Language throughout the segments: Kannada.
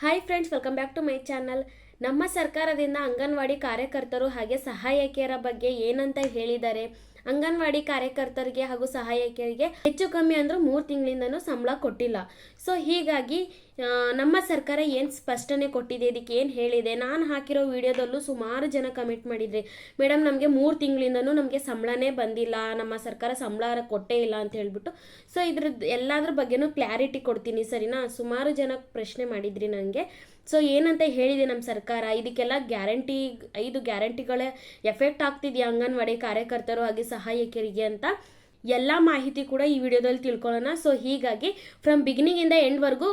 Hi friends welcome back to my channel ನಮ್ಮ ಸರ್ಕಾರದಿಂದ ಅಂಗನವಾಡಿ ಕಾರ್ಯಕರ್ತರು ಹಾಗೆ ಸಹಾಯಕಿಯರ ಬಗ್ಗೆ ಏನಂತ ಹೇಳಿದ್ದಾರೆ ಅಂಗನವಾಡಿ ಕಾರ್ಯಕರ್ತರಿಗೆ ಹಾಗೂ ಸಹಾಯಕಿಯರಿಗೆ ಹೆಚ್ಚು ಕಮ್ಮಿ ಅಂದರೂ ಮೂರು ತಿಂಗಳಿಂದನೂ ಸಂಬಳ ಕೊಟ್ಟಿಲ್ಲ. ಸೊ ಹೀಗಾಗಿ ನಮ್ಮ ಸರ್ಕಾರ ಏನು ಸ್ಪಷ್ಟನೆ ಕೊಟ್ಟಿದೆ, ಇದಕ್ಕೆ ಏನು ಹೇಳಿದೆ, ನಾನು ಹಾಕಿರೋ ವಿಡಿಯೋದಲ್ಲೂ ಸುಮಾರು ಜನ ಕಮೆಂಟ್ ಮಾಡಿದ್ರಿ. ಮೇಡಮ್ ನಮಗೆ ಮೂರು ತಿಂಗಳಿಂದನೂ ನಮಗೆ ಸಂಬಳನೇ ಬಂದಿಲ್ಲ, ನಮ್ಮ ಸರ್ಕಾರ ಸಂಬಳ ಕೊಟ್ಟೇ ಇಲ್ಲ ಅಂತ ಹೇಳ್ಬಿಟ್ಟು. ಸೊ ಇದ್ರದ್ದು ಎಲ್ಲದ್ರ ಬಗ್ಗೆನೂ ಕ್ಲಾರಿಟಿ ಕೊಡ್ತೀನಿ, ಸರಿನಾ? ಸುಮಾರು ಜನ ಪ್ರಶ್ನೆ ಮಾಡಿದ್ರಿ ನನಗೆ ಸೊ ಏನಂತ ಹೇಳಿದೆ ನಮ್ಮ ಸರ್ಕಾರ? ಇದಕ್ಕೆಲ್ಲ ಗ್ಯಾರಂಟಿ ಐದು ಗ್ಯಾರಂಟಿಗಳೇ ಎಫೆಕ್ಟ್ ಆಗ್ತಿದೆಯಾ ಅಂಗನವಾಡಿ ಕಾರ್ಯಕರ್ತರು ಹಾಗೆ ಸಹಾಯಕರಿಗೆ ಅಂತ? ಎಲ್ಲ ಮಾಹಿತಿ ಕೂಡ ಈ ವಿಡಿಯೋದಲ್ಲಿ ತಿಳ್ಕೊಳ್ಳೋಣ. ಸೊ ಹೀಗಾಗಿ ಫ್ರಮ್ ಬಿಗಿನಿಂಗಿಂದ ಎಂಡ್ವರೆಗೂ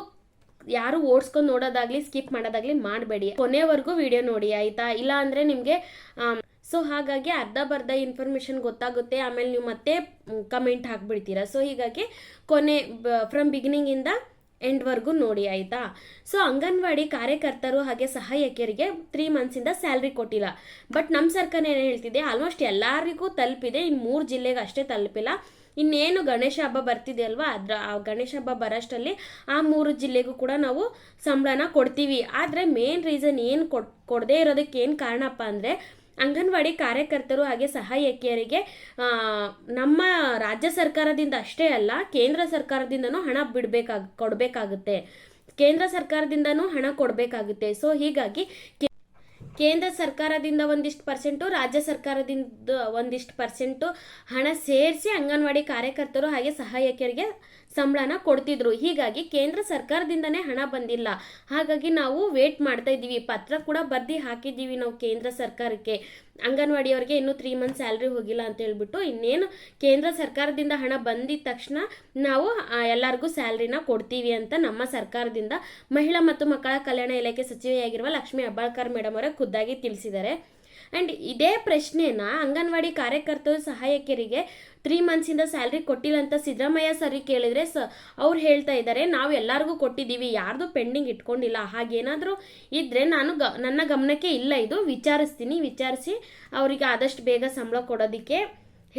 ಯಾರು ಓಡಿಸ್ಕೊಂಡು ನೋಡೋದಾಗ್ಲಿ ಸ್ಕಿಪ್ ಮಾಡೋದಾಗ್ಲಿ ಮಾಡಬೇಡಿ. ಕೊನೆವರೆಗೂ ವಿಡಿಯೋ ನೋಡಿ, ಆಯ್ತಾ? ಇಲ್ಲ ಅಂದ್ರೆ ನಿಮಗೆ ಸೊ ಹಾಗಾಗಿ ಅರ್ಧ ಬರ್ಧ ಇನ್ಫಾರ್ಮೇಷನ್ ಗೊತ್ತಾಗುತ್ತೆ, ಆಮೇಲೆ ನೀವು ಮತ್ತೆ ಕಮೆಂಟ್ ಹಾಕ್ಬಿಡ್ತೀರಾ? ಸೊ ಹೀಗಾಗಿ ಕೊನೆ ಫ್ರಮ್ ಬಿಗಿನಿಂಗಿಂದ ಎಂಡ್ವರೆಗೂ ನೋಡಿ ಆಯಿತಾ? ಸೊ ಅಂಗನವಾಡಿ ಕಾರ್ಯಕರ್ತರು ಹಾಗೆ ಸಹಾಯಕಿಯರಿಗೆ ತ್ರೀ ಮಂತ್ಸಿಂದ ಸ್ಯಾಲ್ರಿ ಕೊಟ್ಟಿಲ್ಲ. ಬಟ್ ನಮ್ಮ ಸರ್ಕಾರ ಏನು ಹೇಳ್ತಿದೆ? ಆಲ್ಮೋಸ್ಟ್ ಎಲ್ಲರಿಗೂ ತಲುಪಿದೆ. ಇನ್ನು ಮೂರು ಜಿಲ್ಲೆಗೆ ಅಷ್ಟೇ ತಲುಪಿಲ್ಲ. ಇನ್ನೇನು ಗಣೇಶ ಹಬ್ಬ ಬರ್ತಿದೆ ಅಲ್ವಾ? ಅದ್ರ, ಆ ಗಣೇಶ ಹಬ್ಬ ಬರೋಷ್ಟರಲ್ಲಿ ಆ ಮೂರು ಜಿಲ್ಲೆಗೂ ಕೂಡ ನಾವು ಸಂಬಳನ ಕೊಡ್ತೀವಿ. ಆದರೆ ಮೇನ್ ರೀಸನ್ ಏನು ಕೊಡ್, ಕೊಡದೇ ಇರೋದಕ್ಕೆ ಏನು ಕಾರಣಪ್ಪ ಅಂದರೆ ಅಂಗನವಾಡಿ ಕಾರ್ಯಕರ್ತರು ಹಾಗೆ ಸಹಾಯಕಿಯರಿಗೆ ನಮ್ಮ ರಾಜ್ಯ ಸರ್ಕಾರದಿಂದ ಅಷ್ಟೇ ಅಲ್ಲ, ಕೇಂದ್ರ ಸರ್ಕಾರದಿಂದನೂ ಹಣ ಬಿಡಬೇಕಾಗ, ಕೊಡಬೇಕಾಗುತ್ತೆ. ಕೇಂದ್ರ ಸರ್ಕಾರದಿಂದನೂ ಹಣ ಕೊಡಬೇಕಾಗುತ್ತೆ. ಸೊ ಹೀಗಾಗಿ ಕೇಂದ್ರ ಸರ್ಕಾರದಿಂದ ಒಂದಿಷ್ಟು ಪರ್ಸೆಂಟು, ರಾಜ್ಯ ಸರ್ಕಾರದಿಂದ ಒಂದಿಷ್ಟು ಪರ್ಸೆಂಟು ಹಣ ಸೇರಿಸಿ ಅಂಗನವಾಡಿ ಕಾರ್ಯಕರ್ತರು ಹಾಗೆ ಸಹಾಯಕಿಯರಿಗೆ ಸಂಬಳನ ಕೊಡ್ತಿದ್ರು. ಹೀಗಾಗಿ ಕೇಂದ್ರ ಸರ್ಕಾರದಿಂದನೇ ಹಣ ಬಂದಿಲ್ಲ. ಹಾಗಾಗಿ ನಾವು ವೇಟ್ ಮಾಡ್ತಾ ಇದ್ದೀವಿ. ಪತ್ರ ಕೂಡ ಬರ್ದು ಹಾಕಿದ್ದೀವಿ ನಾವು ಕೇಂದ್ರ ಸರ್ಕಾರಕ್ಕೆ. ಅಂಗನವಾಡಿಯವರಿಗೆ ಇನ್ನೂ ತ್ರೀ ಮಂತ್ ಸ್ಯಾಲ್ರಿ ಹೋಗಿಲ್ಲ ಅಂತ ಹೇಳ್ಬಿಟ್ಟು ಇನ್ನೇನು ಕೇಂದ್ರ ಸರ್ಕಾರದಿಂದ ಹಣ ಬಂದಿದ ತಕ್ಷಣ ನಾವು ಎಲ್ಲರಿಗೂ ಸ್ಯಾಲ್ರಿನ ಕೊಡ್ತೀವಿ ಅಂತ ನಮ್ಮ ಸರ್ಕಾರದಿಂದ ಮಹಿಳಾ ಮತ್ತು ಮಕ್ಕಳ ಕಲ್ಯಾಣ ಇಲಾಖೆ ಸಚಿವೆಯಾಗಿರುವ ಲಕ್ಷ್ಮೀ ಹೆಬ್ಬಾಳ್ಕರ್ ಮೇಡಮ್ ಅವರೇ ಖುದ್ದಾಗಿ ತಿಳಿಸಿದ್ದಾರೆ. ಆ್ಯಂಡ್ ಇದೇ ಪ್ರಶ್ನೆನ ಅಂಗನವಾಡಿ ಕಾರ್ಯಕರ್ತರು ಸಹಾಯಕಿಯರಿಗೆ ತ್ರೀ ಮಂತ್ಸಿಂದ ಸ್ಯಾಲ್ರಿ ಕೊಟ್ಟಿಲ್ಲ ಅಂತ ಸಿದ್ದರಾಮಯ್ಯ ಸರಿ ಕೇಳಿದ್ರೆ ಸ ಅವ್ರು ಹೇಳ್ತಾ ಇದ್ದಾರೆ, ನಾವು ಎಲ್ಲರಿಗೂ ಕೊಟ್ಟಿದ್ದೀವಿ, ಯಾರ್ದು ಪೆಂಡಿಂಗ್ ಇಟ್ಕೊಂಡಿಲ್ಲ, ಹಾಗೇನಾದರೂ ಇದ್ದರೆ ನಾನು ಗ, ನನ್ನ ಗಮನಕ್ಕೆ ಇಲ್ಲ ಇದು, ವಿಚಾರಿಸ್ತೀನಿ, ವಿಚಾರಿಸಿ ಅವರಿಗೆ ಆದಷ್ಟು ಬೇಗ ಸಂಬಳ ಕೊಡೋದಕ್ಕೆ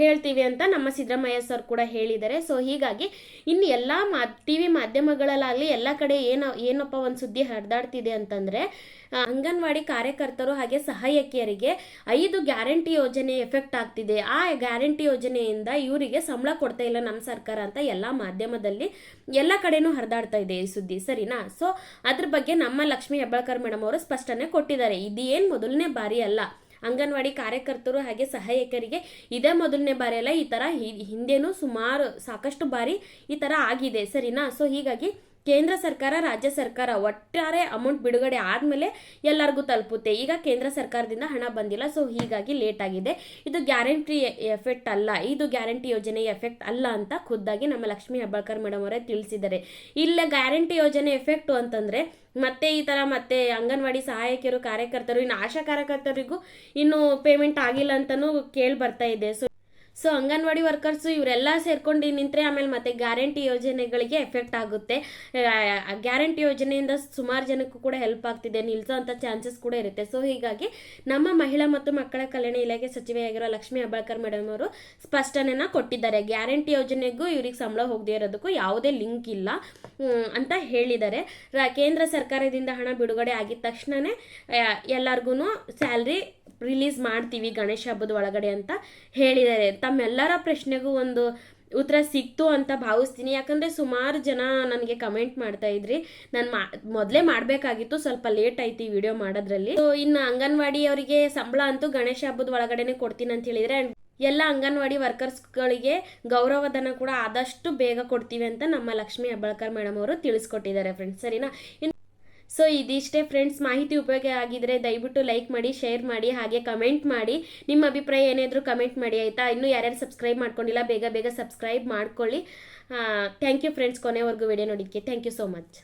ಹೇಳ್ತೀವಿ ಅಂತ ನಮ್ಮ ಸಿದ್ದರಾಮಯ್ಯ ಸರ್ ಕೂಡ ಹೇಳಿದ್ದಾರೆ. ಸೊ ಹೀಗಾಗಿ ಇನ್ನು ಎಲ್ಲ ಮಾ, ಟಿ ವಿ ಮಾಧ್ಯಮಗಳಲ್ಲಾಗಲಿ ಎಲ್ಲ ಕಡೆ ಏನು, ಏನಪ್ಪ ಒಂದು ಸುದ್ದಿ ಹರಿದಾಡ್ತಿದೆ ಅಂತಂದರೆ ಅಂಗನವಾಡಿ ಕಾರ್ಯಕರ್ತರು ಹಾಗೆ ಸಹಾಯಕಿಯರಿಗೆ ಐದು ಗ್ಯಾರಂಟಿ ಯೋಜನೆ ಎಫೆಕ್ಟ್ ಆಗ್ತಿದೆ. ಆ ಗ್ಯಾರಂಟಿ ಯೋಜನೆಯಿಂದ ಇವರಿಗೆ ಸಂಬಳ ಕೊಡ್ತಾ ಇಲ್ಲ ನಮ್ಮ ಸರ್ಕಾರ ಅಂತ ಎಲ್ಲ ಮಾಧ್ಯಮದಲ್ಲಿ ಎಲ್ಲ ಕಡೆನೂ ಹರಿದಾಡ್ತಾ ಇದೆ ಈ ಸುದ್ದಿ. ಸರಿನಾ? ಸೊ ಅದ್ರ ಬಗ್ಗೆ ನಮ್ಮ ಲಕ್ಷ್ಮೀ ಹೆಬ್ಬಾಳ್ಕರ್ ಮೇಡಮ್ ಅವರು ಸ್ಪಷ್ಟನೆ ಕೊಟ್ಟಿದ್ದಾರೆ. ಇದೇನು ಮೊದಲನೇ ಬಾರಿ ಅಲ್ಲ. ಅಂಗನವಾಡಿ ಕಾರ್ಯಕರ್ತರು ಹಾಗೆ ಸಹಾಯಕರಿಗೆ ಇದೇ ಮೊದಲನೇ ಬಾರಿ ಅಲ್ಲ ಈ ಥರ ಹಿಂದೆನೂ ಸುಮಾರು ಸಾಕಷ್ಟು ಬಾರಿ ಈ ಥರ ಆಗಿದೆ. ಸರಿನಾ? ಸೊ ಹೀಗಾಗಿ ಕೇಂದ್ರ ಸರ್ಕಾರ, ರಾಜ್ಯ ಸರ್ಕಾರ ಒಟ್ಟಾರೆ ಅಮೌಂಟ್ ಬಿಡುಗಡೆ ಆದಮೇಲೆ ಎಲ್ಲರಿಗೂ ತಲುಪುತ್ತೆ. ಈಗ ಕೇಂದ್ರ ಸರ್ಕಾರದಿಂದ ಹಣ ಬಂದಿಲ್ಲ ಸೊ ಹೀಗಾಗಿ ಲೇಟ್ ಆಗಿದೆ. ಇದು ಗ್ಯಾರಂಟಿ ಎಫೆಕ್ಟ್ ಅಲ್ಲ. ಇದು ಗ್ಯಾರಂಟಿ ಯೋಜನೆ ಎಫೆಕ್ಟ್ ಅಲ್ಲ ಅಂತ ಖುದ್ದಾಗಿ ನಮ್ಮ ಲಕ್ಷ್ಮಿ ಹೆಬ್ಬಾಳ್ಕರ್ ಮೇಡಮ್ ಅವರೇ ತಿಳಿಸಿದ್ದಾರೆ. ಇಲ್ಲ ಗ್ಯಾರಂಟಿ ಯೋಜನೆ ಎಫೆಕ್ಟು ಅಂತಂದರೆ ಮತ್ತೆ ಈ ಥರ ಮತ್ತೆ ಅಂಗನವಾಡಿ ಸಹಾಯಕಿಯರು, ಕಾರ್ಯಕರ್ತರು, ಇನ್ನು ಆಶಾ ಕಾರ್ಯಕರ್ತರಿಗೂ ಇನ್ನು ಪೇಮೆಂಟ್ ಆಗಿಲ್ಲ ಅಂತಲೂ ಕೇಳಿ ಬರ್ತಾ ಇದೆ. ಸೊ ಸೊ ಅಂಗನವಾಡಿ ವರ್ಕರ್ಸು ಇವರೆಲ್ಲ ಸೇರ್ಕೊಂಡು ನಿಂತರೆ ಆಮೇಲೆ ಮತ್ತೆ ಗ್ಯಾರಂಟಿ ಯೋಜನೆಗಳಿಗೆ ಎಫೆಕ್ಟ್ ಆಗುತ್ತೆ. ಗ್ಯಾರಂಟಿ ಯೋಜನೆಯಿಂದ ಸುಮಾರು ಜನಕ್ಕೂ ಕೂಡ ಹೆಲ್ಪ್ ಆಗ್ತಿದೆ ನಿಲ್ಸೋ ಅಂಥ ಚಾನ್ಸಸ್ ಕೂಡ ಇರುತ್ತೆ. ಸೊ ಹೀಗಾಗಿ ನಮ್ಮ ಮಹಿಳಾ ಮತ್ತು ಮಕ್ಕಳ ಕಲ್ಯಾಣ ಇಲಾಖೆ ಸಚಿವೆಯಾಗಿರೋ ಲಕ್ಷ್ಮೀ ಹೆಬ್ಬಾಳ್ಕರ್ ಮೇಡಮ್ ಅವರು ಸ್ಪಷ್ಟನೆನ ಕೊಟ್ಟಿದ್ದಾರೆ. ಗ್ಯಾರಂಟಿ ಯೋಜನೆಗೂ ಇವ್ರಿಗೆ ಸಂಬಳ ಹೋಗದೇ ಇರೋದಕ್ಕೂ ಯಾವುದೇ ಲಿಂಕ್ ಇಲ್ಲ ಅಂತ ಹೇಳಿದ್ದಾರೆ. ಕೇಂದ್ರ ಸರ್ಕಾರದಿಂದ ಹಣ ಬಿಡುಗಡೆ ಆಗಿದ ತಕ್ಷಣವೇ ಎಲ್ಲರಿಗೂ ಸ್ಯಾಲ್ರಿ ರಿಲೀಸ್ ಮಾಡ್ತೀವಿ ಗಣೇಶ ಹಬ್ಬದ ಒಳಗಡೆ ಅಂತ ಹೇಳಿದ್ದಾರೆ. ತಮ್ಮೆಲ್ಲರ ಪ್ರಶ್ನೆಗೂ ಒಂದು ಉತ್ತರ ಸಿಕ್ತು ಅಂತ ಭಾವಿಸ್ತೀನಿ. ಯಾಕಂದರೆ ಸುಮಾರು ಜನ ನನಗೆ ಕಮೆಂಟ್ ಮಾಡ್ತಾ ಇದ್ರಿ. ನಾನು ಮಾ, ಮೊದಲೇ ಮಾಡಬೇಕಾಗಿತ್ತು. ಸ್ವಲ್ಪ ಲೇಟ್ ಆಯ್ತು ಈ ವಿಡಿಯೋ ಮಾಡೋದ್ರಲ್ಲಿ. ಸೊ ಇನ್ನು ಅಂಗನವಾಡಿ ಅವರಿಗೆ ಸಂಬಳ ಅಂತೂ ಗಣೇಶ ಹಬ್ಬದ ಒಳಗಡೆನೆ ಕೊಡ್ತೀನಿ ಅಂತ ಹೇಳಿದರೆ ಆ್ಯಂಡ್ ಎಲ್ಲ ಅಂಗನವಾಡಿ ವರ್ಕರ್ಸ್ಗಳಿಗೆ ಗೌರವಧನ ಕೂಡ ಆದಷ್ಟು ಬೇಗ ಕೊಡ್ತೀವಿ ಅಂತ ನಮ್ಮ ಲಕ್ಷ್ಮೀ ಹೆಬ್ಬಾಳ್ಕರ್ ಮೇಡಮ್ ಅವರು ತಿಳಿಸ್ಕೊಟ್ಟಿದ್ದಾರೆ ಫ್ರೆಂಡ್ಸ್ ಸರಿನಾ? ಇನ್ನು ಸೊ ಇದಿಷ್ಟೇ ಫ್ರೆಂಡ್ಸ್ ಮಾಹಿತಿ ಉಪಯೋಗ ಆಗಿದ್ರೆ ದಯವಿಟ್ಟು ಲೈಕ್ ಮಾಡಿ ಶೇರ್ ಮಾಡಿ, ಹಾಗೆ ಕಮೆಂಟ್ ಮಾಡಿ. ನಿಮ್ಮ ಅಭಿಪ್ರಾಯ ಏನಾದರೂ ಕಮೆಂಟ್ ಮಾಡಿ, ಆಯಿತಾ? ಇನ್ನೂ ಯಾರ್ಯಾರು ಸಬ್ಸ್ಕ್ರೈಬ್ ಮಾಡ್ಕೊಂಡಿಲ್ಲ, ಬೇಗ ಬೇಗ ಸಬ್ಸ್ಕ್ರೈಬ್ ಮಾಡ್ಕೊಳ್ಳಿ. ಥ್ಯಾಂಕ್ ಯು ಫ್ರೆಂಡ್ಸ್ ಕೊನೆವರೆಗೂ ವಿಡಿಯೋ ನೋಡಿದ್ದಕ್ಕೆ ಥ್ಯಾಂಕ್ ಯು ಸೋ ಮಚ್